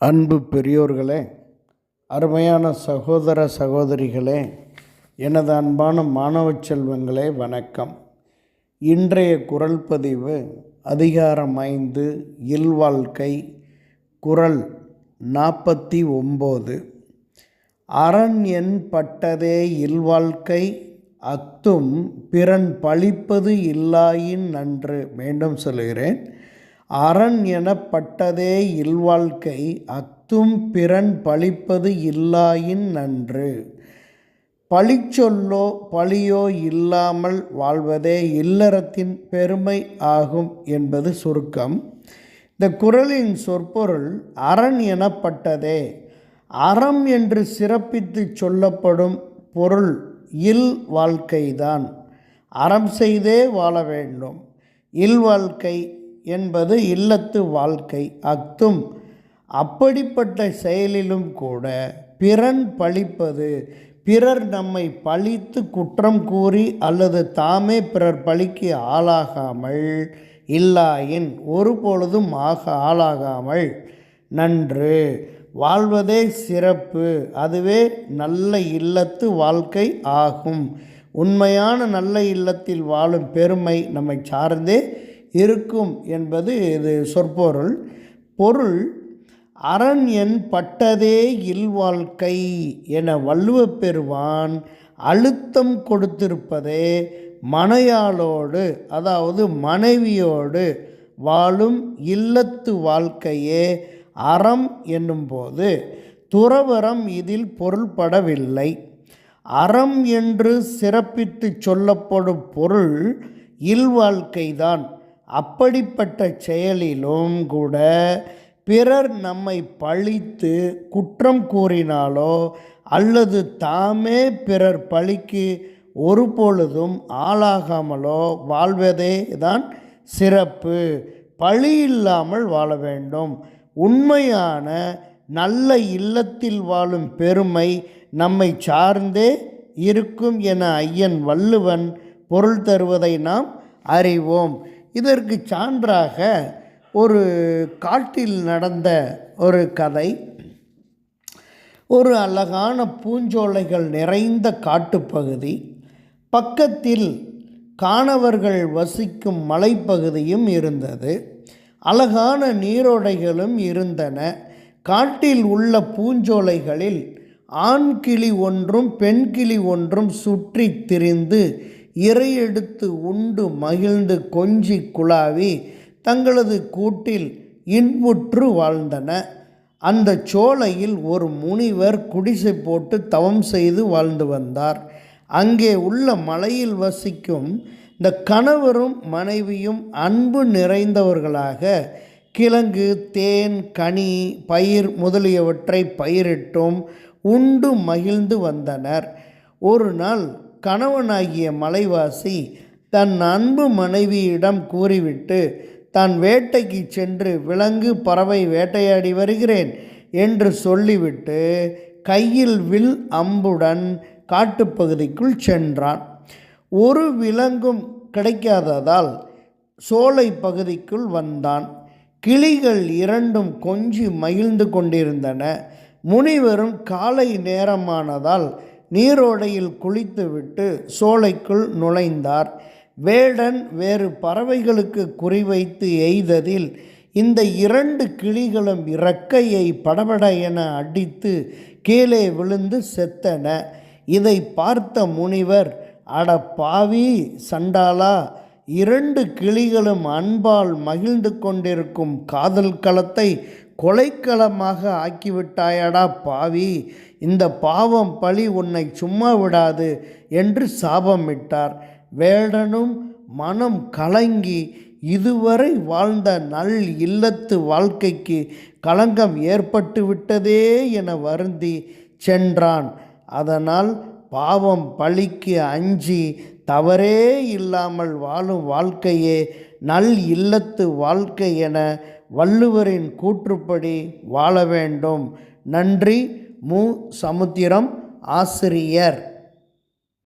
அன்பு பெரியோர்களே அருமையான சகோதர சகோதரிகளே எனது அன்பான மாணவ செல்வங்களே வணக்கம். இன்றைய குரல் பதிவு அதிகாரம் ஐந்து இல்வாழ்க்கை குரல் நாற்பத்தி ஒம்பது. அரண் என் பட்டதே இல்வாழ்க்கை அத்தும் பிறன் பழிப்பது இல்லாயின் நன்று. மீண்டும் சொல்கிறேன் அரண் எனப்பட்டதே இல்வாழ்க்கை அத்தும் பிறன் பழிப்பது இல்லாயின் நன்று. பழிச்சொல்லோ பழியோ இல்லாமல் வாழ்வதே இல்லறத்தின் பெருமை ஆகும் என்பது சுருக்கம். இந்த குறளின் சொற்பொருள் அரண் எனப்பட்டதே அறம் என்று சிறப்பித்து சொல்லப்படும் பொருள் இல் வாழ்க்கைதான் அறம் செய்தே வாழ வேண்டும். இல்வாழ்க்கை என்பது இல்லத்து வாழ்க்கை அத்தும். அப்படிப்பட்ட செயலிலும் கூட பிறன் பழிப்பது பிறர் நம்மை பழித்து குற்றம் கூறி அல்லது தாமே பிறர் பழிக்கு ஆளாகாமல் இல்லாயின் ஒரு பொழுதும் ஆக ஆளாகாமல் நன்று. வாழ்வதே சிறப்பு அதுவே நல்ல இல்லத்து வாழ்க்கை ஆகும். உண்மையான நல்ல இல்லத்தில் வாழும் பெருமை நம்மை சார்ந்தே இருக்கும் என்பது இது சொற்பொருள். பொருள் அரண் என் பட்டதே இல்வாழ்க்கை என வள்ளுவ பெறுவான் அழுத்தம் கொடுத்திருப்பதே மனையாளோடு அதாவது மனைவியோடு வாழும் இல்லத்து வாழ்க்கையே அறம் என்னும்போது துறவரம் இதில் பொருள்படவில்லை. அறம் என்று சிறப்பித்து சொல்லப்படும் பொருள் இல்வாழ்க்கைதான். அப்படிப்பட்ட செயலிலும் கூட பிறர் நம்மை பழித்து குற்றம் கூறினாலோ அல்லது தாமே பிறர் பழிக்கு ஒரு பொழுதும் ஆளாகாமலோ வாழ்வதே தான் சிறப்பு. பழி இல்லாமல் வாழ வேண்டும். உண்மையான நல்ல இல்லத்தில் வாழும் பெருமை நம்மை சார்ந்தே இருக்கும் என ஐயன் வள்ளுவன் பொருள் தருவதை நாம் அறிவோம். இதற்கு சான்றாக ஒரு காட்டில் நடந்த ஒரு கதை. ஒரு அழகான பூஞ்சோலைகள் நிறைந்த காட்டுப்பகுதி பக்கத்தில் காணவர்கள் வசிக்கும் மலைப்பகுதியும் இருந்தது. அழகான நீரோடைகளும் இருந்தன. காட்டில் உள்ள பூஞ்சோலைகளில் ஆண் கிளி ஒன்றும் பெண் கிளி ஒன்றும் சுற்றி திரிந்து இறையெடுத்து உண்டு மகிழ்ந்து கொஞ்சி குழாவி தங்களது கூட்டில் இன்புற்று வாழ்ந்தன. அந்த சோலையில் ஒரு முனிவர் குடிசை போட்டு தவம் செய்து வாழ்ந்து வந்தார். அங்கே உள்ள மலையில் வசிக்கும் இந்த கணவரும் மனைவியும் அன்பு நிறைந்தவர்களாக கிழங்கு தேன் கனி பயிர் முதலியவற்றை பயிரிட்டும் உண்டு மகிழ்ந்து வந்தனர். ஒரு நாள் கணவனாகிய மலைவாசி தன் அன்பு மனைவியிடம் கூறிவிட்டு தான் வேட்டைக்கு சென்று விலங்கு பறவை வேட்டையாடி வருகிறேன் என்று சொல்லிவிட்டு கையில் வில் அம்புடன் காட்டுப்பகுதிக்குள் சென்றான். ஒரு விலங்கும் கிடைக்காததால் சோலை பகுதிக்குள் வந்தான். கிளிகள் இரண்டும் கொஞ்சி மகிழ்ந்து கொண்டிருந்தன. முனிவரும் காலை நேரமானதால் நீரோடையில் குளித்துவிட்டு சோலைக்குள் நுழைந்தார். வேடன் வேறு பறவைகளுக்கு குறிவைத்து எய்ததில் இந்த இரண்டு கிளிகளும் இறக்கையை படபட என அடித்து கீழே விழுந்து செத்தன. இதை பார்த்த முனிவர் அட பாவி சண்டாலா இரண்டு கிளிகளும் அன்பால் மகிழ்ந்து கொண்டிருக்கும் காதல் களத்தை கொலைக்களமாக ஆக்கிவிட்டாயடா பாவி. இந்த பாவம் பழி உன்னை சும்மா விடாது என்று சாபமிட்டார். வேடனும் மனம் கலங்கி இதுவரை வாழ்ந்த நல் இல்லத்து வாழ்க்கைக்கு களங்கம் ஏற்பட்டு விட்டதே என வருந்தி சென்றான். அதனால் பாவம் பழிக்கு அஞ்சி தவறே இல்லாமல் வாழும் வாழ்க்கையே நல் இல்லத்து வாழ்க்கை என வள்ளுவரின் கூற்றுப்படி வாழ வேண்டும். நன்றி. மு. சமுத்திரம் ஆசிரியர்.